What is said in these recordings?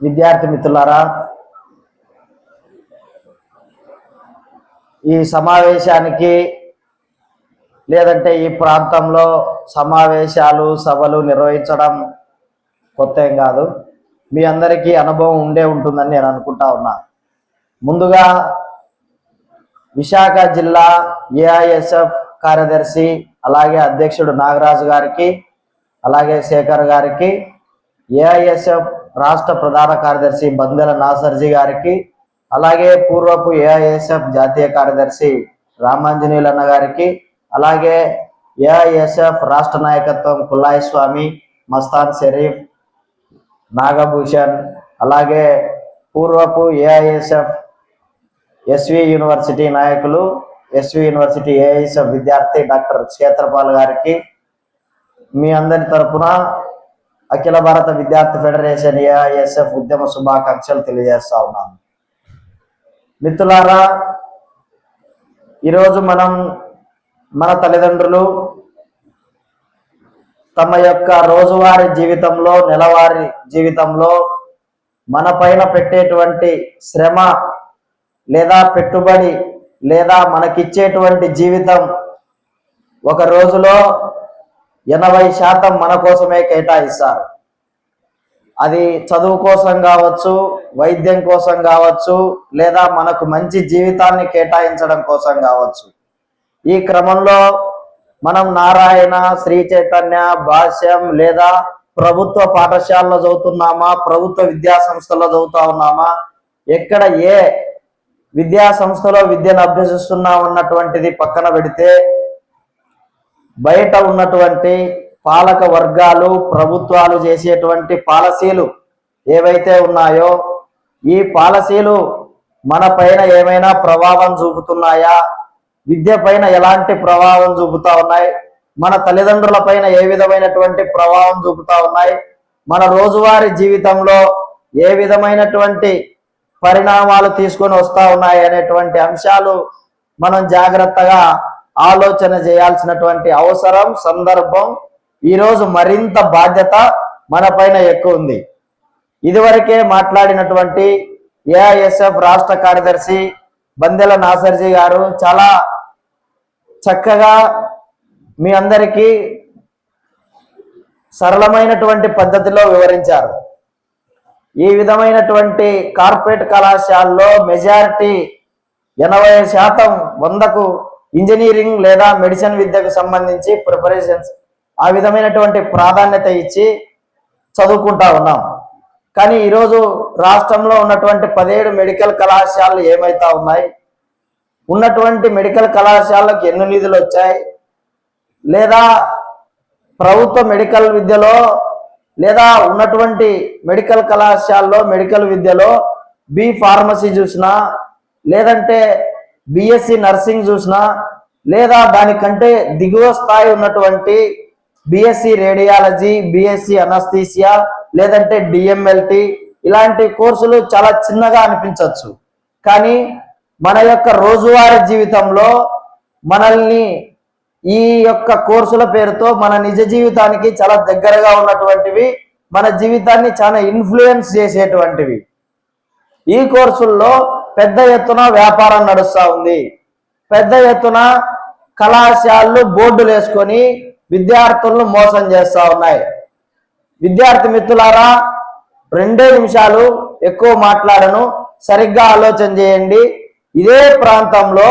విద్యార్థి మిత్రులారా ఈ సమావేశానికి లేదంటే ఈ ప్రాంతంలో సమావేశాలు సభలు నిర్వహించడం కొత్త ఏం కాదు. మీ అందరికీ అనుభవం ఉండే ఉంటుందని నేను అనుకుంటా ఉన్నా. ముందుగా విశాఖ జిల్లా ఏఐఎస్ఎఫ్ కార్యదర్శి అలాగే అధ్యక్షుడు నాగరాజు గారికి అలాగే శేఖర్ గారికి ఏఐఎస్ఎఫ్ రాష్ట్ర ప్రధాన కార్యదర్శి బందెల నాసర్జీ గారికి అలాగే పూర్వపు ఏఐఎస్ఎఫ్ జాతీయ కార్యదర్శి రామాంజనేయులన్న గారికి అలాగే ఏఐఎస్ఎఫ్ రాష్ట్ర నాయకత్వం కుల్లాయి స్వామి మస్తాన్ షరీఫ్ నాగభూషణ్ అలాగే పూర్వపు ఏఐఎస్ఎఫ్ ఎస్వి యూనివర్సిటీ నాయకులు ఎస్వి యూనివర్సిటీ ఏఐఎస్ఎఫ్ విద్యార్థి డాక్టర్ క్షేత్రపాల్ గారికి మీ అందరి తరపున అఖిల భారత విద్యార్థి ఫెడరేషన్ ఏఐఎస్ఎఫ్ ఉద్యమ శుభాకాంక్షలు తెలియజేస్తా ఉన్నాను. మిత్రులారా ఈరోజు మనం మన తల్లిదండ్రులు తమ యొక్క రోజువారీ జీవితంలో నెలవారీ జీవితంలో మన పైన పెట్టేటువంటి శ్రమ లేదా పెట్టుబడి లేదా మనకిచ్చేటువంటి జీవితం ఒక రోజులో ఎనభై శాతం మన కోసమే కేటాయిస్తారు. అది చదువు కోసం కావచ్చు వైద్యం కోసం కావచ్చు లేదా మనకు మంచి జీవితాన్ని కేటాయించడం కోసం కావచ్చు. ఈ క్రమంలో మనం నారాయణ శ్రీ చైతన్య భాష్యం లేదా ప్రభుత్వ పాఠశాలలో చదువుతున్నామా ప్రభుత్వ విద్యా సంస్థలో చదువుతా ఉన్నామా ఎక్కడ ఏ విద్యా సంస్థలో విద్యను అభ్యసిస్తున్నా ఉన్నటువంటిది పక్కన పెడితే బయట ఉన్నటువంటి పాలక వర్గాలు ప్రభుత్వాలు చేసేటువంటి పాలసీలు ఏవైతే ఉన్నాయో ఈ పాలసీలు మన పైన ఏమైనా ప్రభావం చూపుతున్నాయా? విద్య పైన ఎలాంటి ప్రభావం చూపుతా ఉన్నాయి? మన తల్లిదండ్రుల పైన ఏ విధమైనటువంటి ప్రభావం చూపుతా ఉన్నాయి? మన రోజువారీ జీవితంలో ఏ విధమైనటువంటి పరిణామాలు తీసుకొని వస్తా ఉన్నాయి అనేటువంటి అంశాలు మనం జాగ్రత్తగా ఆలోచన చేయాల్సినటువంటి అవసరం సందర్భం ఈరోజు మరింత బాధ్యత మన పైన ఎక్కువ ఉంది. ఇదివరకే మాట్లాడినటువంటి ఏఐఎస్ఎఫ్ రాష్ట్ర కార్యదర్శి బందెల నాసర్జీ గారు చాలా చక్కగా మీ అందరికీ సరళమైనటువంటి పద్ధతిలో వివరించారు. ఈ విధమైనటువంటి కార్పొరేట్ కళాశాలలో మెజారిటీ ఎనభై శాతం వందకు ఇంజనీరింగ్ లేదా మెడిసిన్ విద్యకు సంబంధించి ప్రిపరేషన్స్ ఆ విధమైనటువంటి ప్రాధాన్యత ఇచ్చి చదువుకుంటా ఉన్నాం. కానీ ఈరోజు రాష్ట్రంలో ఉన్నటువంటి పదిహేడు మెడికల్ కళాశాలలు ఏమైతా ఉన్నాయి? ఉన్నటువంటి మెడికల్ కళాశాలకు ఎన్ని నిధులు వచ్చాయి? లేదా ప్రభుత్వ మెడికల్ విద్యలో లేదా ఉన్నటువంటి మెడికల్ కళాశాలలో మెడికల్ విద్యలో బి ఫార్మసీ చూసినా లేదంటే బిఎస్సి నర్సింగ్ చూసినా లేదా దానికంటే దిగువ స్థాయి ఉన్నటువంటి బిఎస్సి రేడియాలజీ బిఎస్సి అనస్థీసియా లేదంటే డిఎంఎల్టీ ఇలాంటి కోర్సులు చాలా చిన్నగా అనిపించవచ్చు. కానీ మన యొక్క రోజువారీ జీవితంలో మనల్ని ఈ యొక్క కోర్సుల పేరుతో మన నిజ జీవితానికి చాలా దగ్గరగా ఉన్నటువంటివి మన జీవితాన్ని చాలా ఇన్ఫ్లుయెన్స్ చేసేటువంటివి. ఈ కోర్సుల్లో పెద్ద ఎత్తున వ్యాపారం నడుస్తూ ఉంది. పెద్ద ఎత్తున కళాశాలలు బోర్డులు వేసుకొని విద్యార్థులను మోసం చేస్తూ ఉన్నాయి. విద్యార్థి మిత్రులారా రెండే నిమిషాలు ఎక్కువ మాట్లాడను. సరిగ్గా ఆలోచన చేయండి. ఇదే ప్రాంతంలో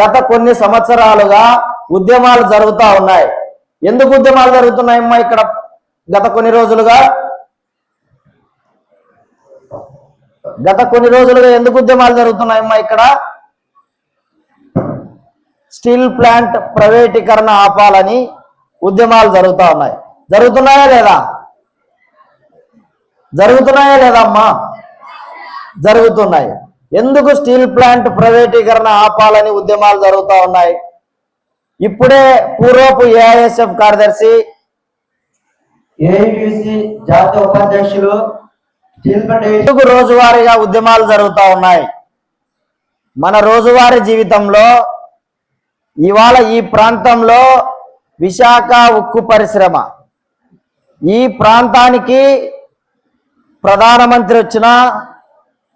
గత కొన్ని సంవత్సరాలుగా ఉద్యమాలు జరుగుతూ ఉన్నాయి. ఎందుకు ఉద్యమాలు జరుగుతున్నాయమ్మా ఇక్కడ గత కొన్ని రోజులుగా? గత కొన్ని రోజులుగా ఎందుకు ఉద్యమాలు జరుగుతున్నాయమ్మా ఇక్కడ? స్టీల్ ప్లాంట్ ప్రైవేటీకరణ ఆపాలని ఉద్యమాలు జరుగుతూ ఉన్నాయి. జరుగుతున్నాయా లేదా? జరుగుతున్నాయా లేదా అమ్మా? జరుగుతున్నాయి. ఎందుకు స్టీల్ ప్లాంట్ ప్రైవేటీకరణ ఆపాలని ఉద్యమాలు జరుగుతూ ఉన్నాయి? ఇప్పుడే పూర్వపు ఏఐఎస్ఎఫ్ కార్యదర్శి ఏఐటిసి జాతీయ ఉపాధ్యక్షులు ఎందుకు రోజువారీగా ఉద్యమాలు జరుగుతూ ఉన్నాయి. మన రోజువారీ జీవితంలో ఇవాళ ఈ ప్రాంతంలో విశాఖ ఉక్కు పరిశ్రమ. ఈ ప్రాంతానికి ప్రధానమంత్రి వచ్చినా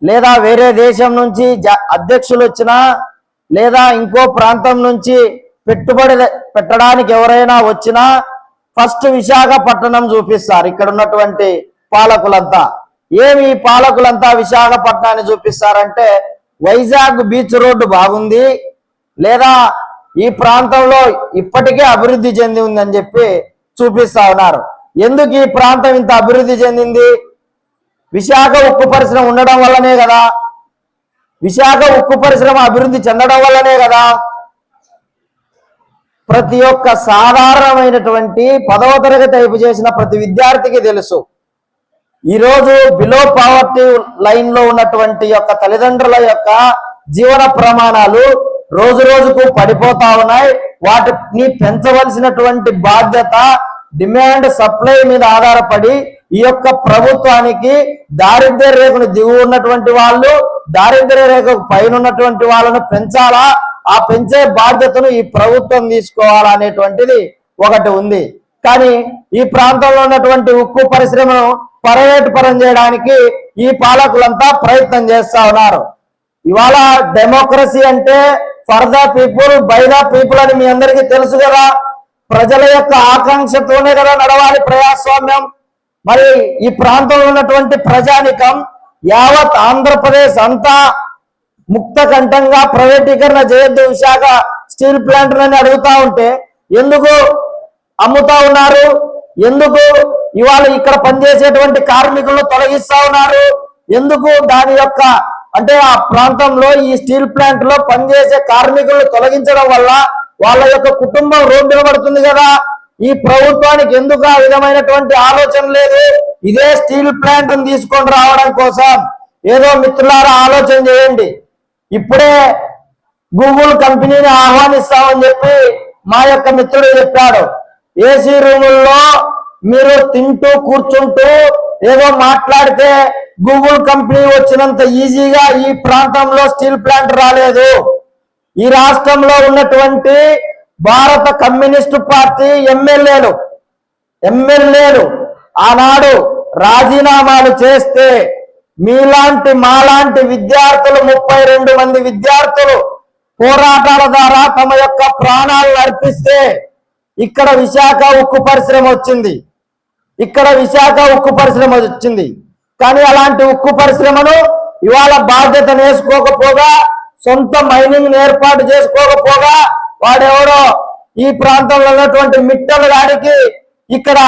లేదా వేరే దేశం నుంచి జ- అధ్యక్షులు వచ్చినా లేదా ఇంకో ప్రాంతం నుంచి పెట్టుబడి పెట్టడానికి ఎవరైనా వచ్చినా ఫస్ట్ విశాఖపట్నం చూపిస్తారు. ఇక్కడ ఉన్నటువంటి పాలకులంతా. ఏమి ఈ పాలకులంతా విశాఖపట్నాన్ని చూపిస్తారంటే వైజాగ్ బీచ్ రోడ్డు బాగుంది లేదా ఈ ప్రాంతంలో ఇప్పటికే అభివృద్ధి చెంది ఉందని చెప్పి చూపిస్తా ఉన్నారు. ఎందుకు ఈ ప్రాంతం ఇంత అభివృద్ధి చెందింది? విశాఖ ఉక్కు పరిశ్రమ ఉండడం వల్లనే కదా. విశాఖ ఉక్కు పరిశ్రమ అభివృద్ధి చెందడం వల్లనే కదా. ప్రతి ఒక్క సాధారణమైనటువంటి పదవ తరగతి అయిపు చేసిన ప్రతి విద్యార్థికి తెలుసు. ఈరోజు బిలో పావర్టీ లైన్లో ఉన్నటువంటి యొక్క తల్లిదండ్రుల యొక్క జీవన ప్రమాణాలు రోజు రోజుకు పడిపోతా ఉన్నాయి. వాటిని పెంచవలసినటువంటి బాధ్యత డిమాండ్ సప్లై మీద ఆధారపడి ఈ యొక్క ప్రభుత్వానికి దారిద్ర్య రేఖను దిగు ఉన్నటువంటి వాళ్ళు దారిద్ర్య రేఖకు పైన ఉన్నటువంటి వాళ్ళను పెంచాలా? ఆ పెంచే బాధ్యతను ఈ ప్రభుత్వం తీసుకోవాలా అనేటువంటిది ఒకటి ఉంది. కానీ ఈ ప్రాంతంలో ఉన్నటువంటి ఉక్కు పరిశ్రమను ప్రైవేట్ పరం చేయడానికి ఈ పాలకులంతా ప్రయత్నం చేస్తా ఉన్నారు. ఇవాళ డెమోక్రసీ అంటే for the people by the people అని మీ అందరికీ తెలుసు కదా. ప్రజల యొక్క ఆకాంక్షతోనే కదా నడవాలి ప్రజాస్వామ్యం. మరి ఈ ప్రాంతంలో ఉన్నటువంటి ప్రజానికం యావత్ ఆంధ్రప్రదేశ్ అంతా ముక్త కంఠంగా ప్రైవేటీకరణ చేయొద్దు విశాఖ స్టీల్ ప్లాంట్ అని అడుగుతా ఉంటే ఎందుకు అమ్ముతా ఉన్నారు? ఎందుకు ఇవాళ ఇక్కడ పనిచేసేటువంటి కార్మికులను తొలగిస్తా ఉన్నారు? ఎందుకు దాని యొక్క అంటే ఆ ప్రాంతంలో ఈ స్టీల్ ప్లాంట్లో పనిచేసే కార్మికులను తొలగించడం వల్ల వాళ్ళ యొక్క కుటుంబం రోడ్డున పడుతుంది కదా? ఈ ప్రభుత్వానికి ఎందుకు ఆ విధమైనటువంటి ఆలోచన లేదు? ఇదే స్టీల్ ప్లాంట్ తీసుకొని రావడం కోసం. ఏదో మిత్రులారా ఆలోచన చేయండి. ఇప్పుడే గూగుల్ కంపెనీని ఆహ్వానిస్తామని చెప్పి మా యొక్క మిత్రుడు చెప్పాడు. ఏసీ రూముల్లో మీరు తింటూ కూర్చుంటూ ఏదో మాట్లాడితే గూగుల్ కంపెనీ వచ్చినంత ఈజీగా ఈ ప్రాంతంలో స్టీల్ ప్లాంట్ రాలేదు. ఈ రాష్ట్రంలో ఉన్నటువంటి భారత కమ్యూనిస్టు పార్టీ ఎమ్మెల్యేలు ఎమ్మెల్యేలు ఆనాడు రాజీనామాలు చేస్తే మీలాంటి మాలాంటి విద్యార్థులు ముప్పై రెండు మంది విద్యార్థులు పోరాటాల ద్వారా తమ యొక్క ప్రాణాలను అర్పిస్తే ఇక్కడ విశాఖ ఉక్కు పరిశ్రమ వచ్చింది. ఇక్కడ విశాఖ ఉక్కు పరిశ్రమ వచ్చింది. కానీ అలాంటి ఉక్కు పరిశ్రమను ఇవాళ బాధ్యత నేర్చుకోకపోగా సొంత మైనింగ్ ఏర్పాటు చేసుకోకపోగా వాడెవడో ఈ ప్రాంతంలో ఉన్నటువంటి మిట్టల గాడికి ఇక్కడ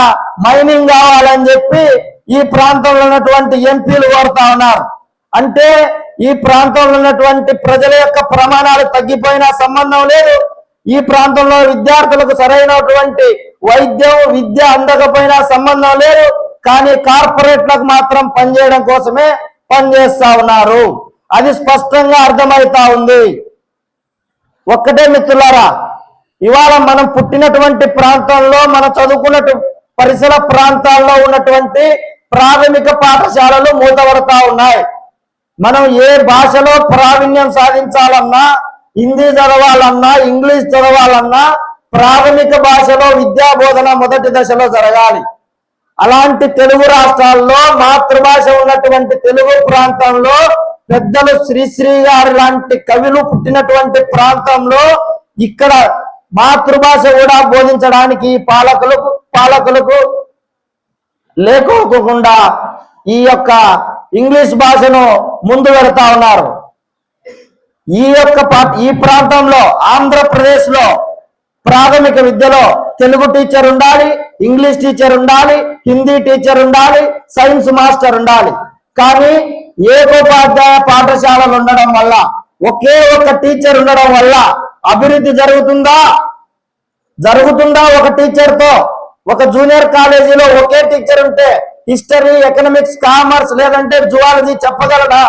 మైనింగ్ కావాలని చెప్పి ఈ ప్రాంతంలో ఉన్నటువంటి ఎంపీలు కోరుతా ఉన్నారు. అంటే ఈ ప్రాంతంలో ఉన్నటువంటి ప్రజల యొక్క ప్రమాణాలు తగ్గిపోయినా సంబంధం లేదు. ఈ ప్రాంతంలో విద్యార్థులకు సరైనటువంటి వైద్యం విద్య అందకపోయినా సంబంధం లేదు. కానీ కార్పొరేట్లకు మాత్రం పనిచేయడం కోసమే పనిచేస్తా ఉన్నారు. అది స్పష్టంగా అర్థమవుతా ఉంది. ఒక్కటే మిత్రులారా ఇవాళ మనం పుట్టినటువంటి ప్రాంతంలో మనం చదువుకున్నట్టు పరిసర ప్రాంతాల్లో ఉన్నటువంటి ప్రాథమిక పాఠశాలలు మూతపడతా ఉన్నాయి. మనం ఏ భాషలో ప్రావీణ్యం సాధించాలన్నా హిందీ చదవాలన్నా ఇంగ్లీష్ చదవాలన్నా ప్రాథమిక భాషలో విద్యా బోధన మొదటి దశలో జరగాలి. అలాంటి తెలుగు రాష్ట్రాల్లో మాతృభాష ఉన్నటువంటి తెలుగు ప్రాంతంలో పెద్దలు శ్రీశ్రీ గారు లాంటి కవులు పుట్టినటువంటి ప్రాంతంలో ఇక్కడ మాతృభాష కూడా బోధించడానికి ఈ పాలకులకు పాలకులకు లేకోకుండా ఈ యొక్క ఇంగ్లీష్ భాషను ముందు పెడతా ఉన్నారు. ఈ యొక్క పా- ఈ ప్రాంతంలో ఆంధ్రప్రదేశ్లో ప్రాథమిక విద్యలో తెలుగు టీచర్ ఉండాలి ఇంగ్లీష్ టీచర్ ఉండాలి హిందీ టీచర్ ఉండాలి సైన్స్ మాస్టర్ ఉండాలి. కానీ ఏకోపాధ్యాయ పాఠశాలలు ఉండడం వల్ల ఒకే ఒక టీచర్ ఉండడం వల్ల అభివృద్ధి జరుగుతుందా? జరుగుతుందా ఒక టీచర్తో ఒక జూనియర్ కాలేజీలో ఒకే టీచర్ ఉంటే హిస్టరీ ఎకనామిక్స్ కామర్స్ లేదంటే జువాలజీ చెప్పగలడా?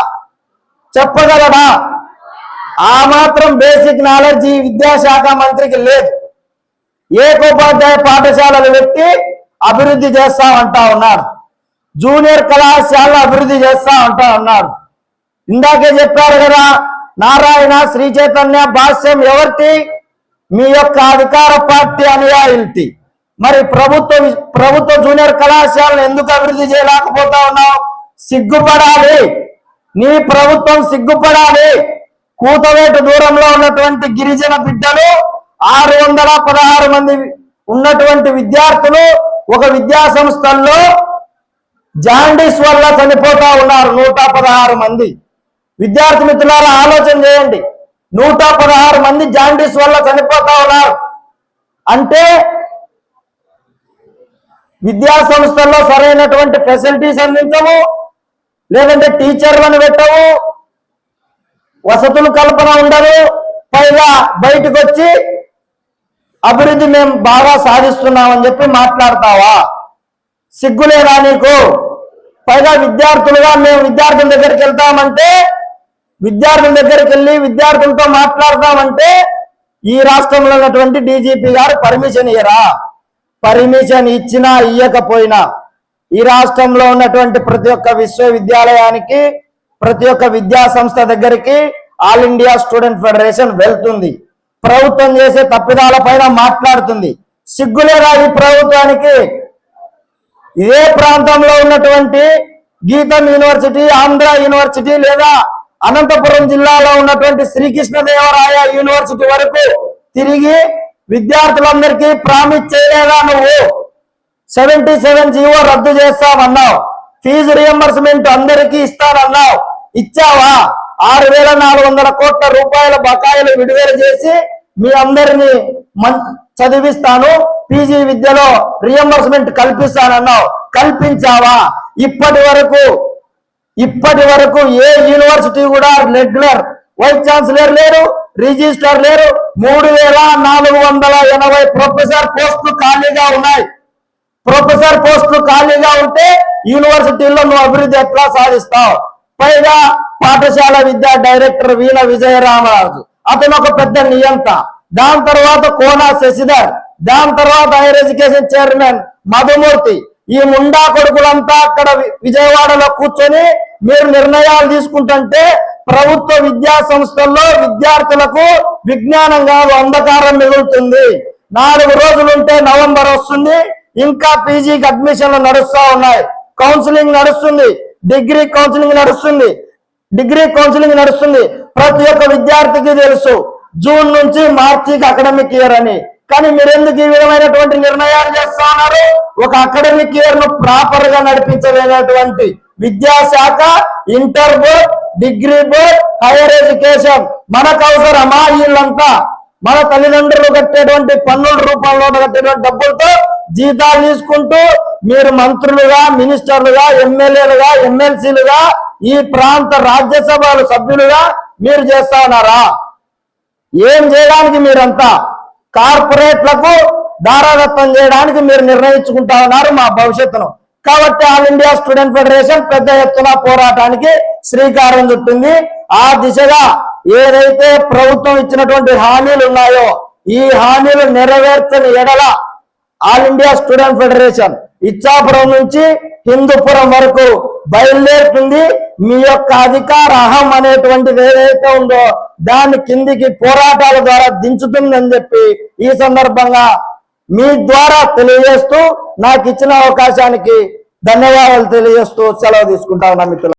చెప్పగలడా? ఆ మాత్రం బేసిక్ నాలెడ్జ్ ఈ విద్యాశాఖ మంత్రికి లేదు. ఏకోపాధ్యాయ పాఠశాలలు పెట్టి అభివృద్ధి చేస్తా అంటా ఉన్నారు. జూనియర్ కళాశాలలు అభివృద్ధి చేస్తా అంటా ఉన్నారు. ఇందాకే చెప్పారు కదా నారాయణ శ్రీ చైతన్య భాష్యం ఎవరిటి? మీ యొక్క అధికార పార్టీ అనుయాయులటి మరి ప్రభుత్వ ప్రభుత్వ జూనియర్ కళాశాలను ఎందుకు అభివృద్ధి చేయలేకపోతా ఉన్నావు? సిగ్గుపడాలి. నీ ప్రభుత్వం సిగ్గుపడాలి. కూతవేటు దూరంలో ఉన్నటువంటి గిరిజన బిడ్డలు ఆరు వందల పదహారు మంది ఉన్నటువంటి విద్యార్థులు ఒక విద్యా సంస్థల్లో జాండీస్ వల్ల చనిపోతా ఉన్నారు నూట పదహారు మంది. విద్యార్థి మిత్రులారా ఆలోచన చేయండి. నూట పదహారు మంది జాండీస్ వల్ల చనిపోతా ఉన్నారు. అంటే విద్యా సంస్థల్లో సరైనటువంటి ఫెసిలిటీస్ అందించము లేదంటే టీచర్లను పెట్టవు వసతులు కల్పన ఉండదు. పైగా బయటకు వచ్చి అభివృద్ధి మేము బాగా సాధిస్తున్నామని చెప్పి మాట్లాడతావా? సిగ్గులేరా నీకు? పైగా విద్యార్థులుగా మేము విద్యార్థుల దగ్గరికి వెళ్తామంటే విద్యార్థుల దగ్గరికి వెళ్ళి విద్యార్థులతో మాట్లాడతామంటే ఈ రాష్ట్రంలో ఉన్నటువంటి డీజీపీ గారు పర్మిషన్ ఇయ్యరా? పర్మిషన్ ఇచ్చినా ఇయ్యకపోయినా ఈ రాష్ట్రంలో ఉన్నటువంటి ప్రతి ఒక్క విశ్వవిద్యాలయానికి ప్రతి ఒక్క విద్యా సంస్థ దగ్గరికి ఆల్ ఇండియా స్టూడెంట్ ఫెడరేషన్ వెళ్తుంది. ప్రభుత్వం చేసే తప్పిదాల పైన మాట్లాడుతుంది. సిగ్గులే ఈ ప్రభుత్వానికి? ఇదే ప్రాంతంలో ఉన్నటువంటి గీతం యూనివర్సిటీ ఆంధ్ర యూనివర్సిటీ లేదా అనంతపురం జిల్లాలో ఉన్నటువంటి శ్రీకృష్ణదేవరాయ యూనివర్సిటీ వరకు తిరిగి విద్యార్థులందరికీ ప్రామిస్ చేయలేదా నువ్వు? సెవెంటీ సెవెన్ జీవో రద్దు చేస్తామన్నావు ఫీజు రియంబర్స్మెంట్ అందరికీ ఇస్తానన్నావు. ఇచ్చావా? ఆరు వేల నాలుగు వందల కోట్ల రూపాయల బకాయిలు విడుదల చేసి మీ అందరినీ చదివిస్తాను. పీజీ విద్యలో రియంబర్స్మెంట్ కల్పిస్తానన్నావు. కల్పించావా? ఇప్పటి వరకు ఇప్పటి వరకు ఏ యూనివర్సిటీ కూడా రెగ్యులర్ వైస్ ఛాన్సలర్ లేరు రిజిస్టర్ లేరు. మూడు వేల నాలుగు వందల ఎనభై ప్రొఫెసర్ పోస్టులు ఖాళీగా ఉన్నాయి. ప్రొఫెసర్ పోస్టులు ఖాళీగా ఉంటే యూనివర్సిటీల్లో నువ్వు అభివృద్ధి ఎట్లా సాధిస్తావు? పైగా పాఠశాల విద్యా డైరెక్టర్ వీణ విజయరామరాజు. అతను ఒక పెద్ద నియంత. దాని తర్వాత కోనా శశిధర్. దాని తర్వాత హైయర్ ఎడ్యుకేషన్ చైర్మన్ మధుమూర్తి. ఈ ముండా కొడుకులంతా అక్కడ వి- విజయవాడలో కూర్చొని మీరు నిర్ణయాలు తీసుకుంటుంటే ప్రభుత్వ విద్యా సంస్థల్లో విద్యార్థులకు విజ్ఞానం కాదు అంధకారం మిగులుతుంది. నాలుగు రోజులుంటే నవంబర్ వస్తుంది. ఇంకా పీజీకి అడ్మిషన్లు నడుస్తా ఉన్నాయి. కౌన్సిలింగ్ నడుస్తుంది. డిగ్రీ కౌన్సిలింగ్ నడుస్తుంది. డిగ్రీ కౌన్సిలింగ్ నడుస్తుంది. ప్రతి ఒక్క విద్యార్థికి తెలుసు జూన్ నుంచి మార్చికి అకాడమిక్ ఇయర్ అని. కానీ మీరు ఎందుకు ఈ విధమైనటువంటి నిర్ణయాలు చేస్తా ఉన్నారు ఒక అకాడమిక్ ఇయర్ను ప్రాపర్గా నడిపించలేనటువంటి విద్యాశాఖ inter board degree board higher education మనకు అవసరమా వీళ్ళంతా? మన తల్లిదండ్రులు కట్టేటువంటి పన్నుల రూపంలో కట్టేటువంటి డబ్బులతో జీతాలు తీసుకుంటూ మీరు మంత్రులుగా మినిస్టర్లుగా ఎమ్మెల్యేలుగా ఎమ్మెల్సీలుగా ఈ ప్రాంత రాజ్యసభల సభ్యులుగా మీరు చేస్తా ఉన్నారా? ఏం చేయడానికి మీరంతా? కార్పొరేట్లకు దారాదత్తం చేయడానికి మీరు నిర్ణయించుకుంటా ఉన్నారు మా భవిష్యత్తును. కాబట్టి ఆల్ ఇండియా స్టూడెంట్ ఫెడరేషన్ పెద్ద ఎత్తున పోరాటానికి శ్రీకారం చుట్టింది. ఆ దిశగా ఏదైతే ప్రభుత్వం ఇచ్చినటువంటి హామీలు ఉన్నాయో ఈ హామీలు నెరవేర్చని ఎడల all India student federation Ichchapuram నుంచి హిందూపురం వరకు బయలుదేరుతుంది. మీ యొక్క అధికార అహం అనేటువంటిది ఏదైతే ఉందో దాన్ని కిందికి పోరాటాల ద్వారా దించుతుందని చెప్పి ఈ సందర్భంగా మీ ద్వారా తెలియజేస్తూ నాకు ఇచ్చిన అవకాశానికి ధన్యవాదాలు తెలియజేస్తూ సెలవు తీసుకుంటా ఉన్నా మిత్రులు